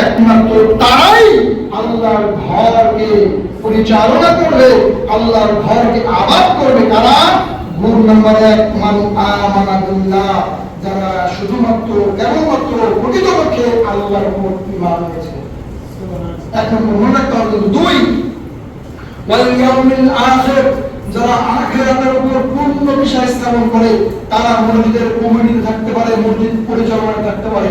একমাত্র তারাই আল্লাহর ঘরকে পরিচালনা করবে, আল্লাহর ঘরকে আবাদ করবে এক যারা শুধুমাত্র কেবলমাত্র প্রকৃতপক্ষে আল্লাহর উপর এক নম্বর, মনে রাখতে দুই, ওয়াল ইয়াউমিল আখির, যারা উপর পূর্ণ বিশ্বাস স্থাপন করে, তারা মসজিদের কমিটিতে থাকতে পারে, মসজিদ পরিচালনায় থাকতে পারে।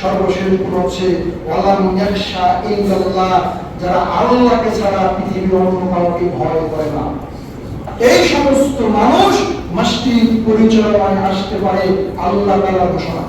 সর্বশেষ হচ্ছে যারা আল্লাহকে ছাড়া পৃথিবীর অন্য কাউকে ভয় করে না। এই সমস্ত মানুষ মসজিদ পরিচালনায় আসতে পারে আল্লাহ তালা ঘোষণা।